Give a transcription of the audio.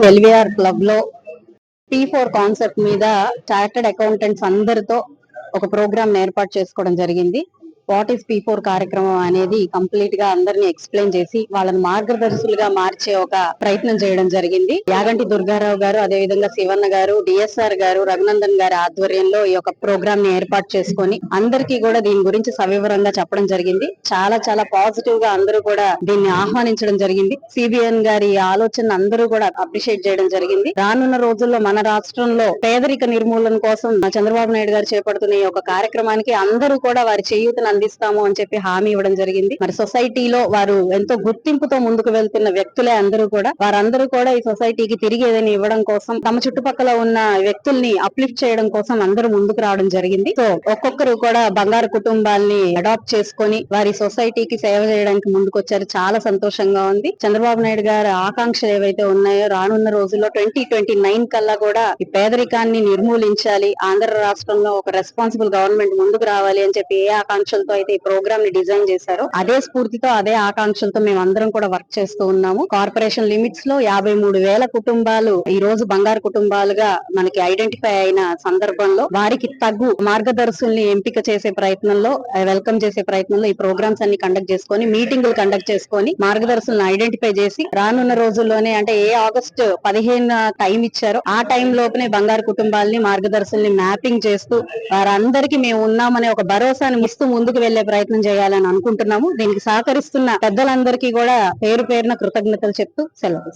LVR క్లబ్లో T four concept మీద chartered accountants అందరితో ఒక ప్రోగ్రామ్ ఏర్పాటు చేసుకోవడం జరిగింది. వాట్ ఈస్ పీ ఫోర్ కార్యక్రమం అనేది కంప్లీట్గా అందరిని ఎక్స్ప్లెయిన్ చేసి వాళ్ళని మార్గదర్శులుగా మార్చే ఒక ప్రయత్నం చేయడం జరిగింది. యాగంటి దుర్గారావు గారు అదే విధంగా శివన్న గారు డిఎస్ఆర్ గారు రఘునందన్ గారి ఆధ్వర్యంలో ఈ యొక్క ప్రోగ్రామ్ని ఏర్పాటు చేసుకొని అందరికీ కూడా దీని గురించి సవివరంగా చెప్పడం జరిగింది. చాలా చాలా పాజిటివ్గా అందరూ కూడా దీన్ని ఆహ్వానించడం జరిగింది. సిబిఎన్ గారి ఆలోచన అందరూ కూడా అప్రిషియేట్ చేయడం జరిగింది. రానున్న రోజుల్లో మన రాష్ట్రంలో పేదరిక నిర్మూలన కోసం చంద్రబాబు నాయుడు గారు చేపడుతున్న ఈ యొక్క కార్యక్రమానికి అందరూ కూడా వారి చేయూతను అందిస్తాము అని చెప్పి హామీ ఇవ్వడం జరిగింది. మరి సొసైటీలో వారు ఎంతో గుర్తింపుతో ముందుకు వెళ్తున్న వ్యక్తులే అందరూ కూడా వారందరూ కూడా ఈ సొసైటీకి తిరిగి ఏదైనా ఇవ్వడం కోసం తమ చుట్టుపక్కల ఉన్న వ్యక్తుల్ని అప్లిఫ్ట్ చేయడం కోసం అందరూ ముందుకు రావడం జరిగింది. సో ఒక్కొక్కరు కూడా బంగారు కుటుంబాల్ని అడాప్ట్ చేసుకొని వారి సొసైటీకి సేవ చేయడానికి ముందుకు వచ్చారు చాలా సంతోషంగా ఉంది. చంద్రబాబు నాయుడు గారి ఆకాంక్షలు ఏవైతే ఉన్నాయో రానున్న రోజుల్లో ట్వంటీ ట్వంటీ నైన్ కల్లా కూడా ఈ పేదరికాన్ని నిర్మూలించాలి ఆంధ్ర రాష్ట్రంలో ఒక రెస్పాన్సిబుల్ గవర్నమెంట్ ముందుకు రావాలి అని చెప్పి ఏ ఆకాంక్షలు ఆకాంక్షలతో అయితే ఈ ప్రోగ్రామ్ని డిజైన్ చేశారో అదే స్ఫూర్తితో అదే ఆకాంక్షలతో మేము అందరం కూడా వర్క్ చేస్తూ ఉన్నాము. కార్పొరేషన్ లిమిట్స్లో యాభై మూడు వేల కుటుంబాలు ఈ రోజు బంగారు కుటుంబాలుగా మనకి ఐడెంటిఫై అయిన సందర్భంలో వారికి తగ్గు మార్గదర్శుల్ని ఎంపిక చేసే ప్రయత్నంలో వెల్కమ్ చేసే ప్రయత్నంలో ఈ ప్రోగ్రామ్స్ అన్ని కండక్ట్ చేసుకొని మీటింగులు కండక్ట్ చేసుకొని మార్గదర్శులను ఐడెంటిఫై చేసి రానున్న రోజుల్లోనే అంటే ఏ ఆగస్ట్ పదిహేను టైం ఇచ్చారో ఆ టైం లోపునే బంగారు కుటుంబాలని మార్గదర్శుల్ని మ్యాపింగ్ చేస్తూ వారందరికీ మేము ఉన్నామనే ఒక భరోసాని ఇస్తూ ముందుకు వెళ్ళే ప్రయత్నం చేయాలని అనుకుంటున్నాము. దీనికి సహకరిస్తున్న పెద్దలందరికీ కూడా పేరు పేరున కృతజ్ఞతలు చెప్తూ సెలవు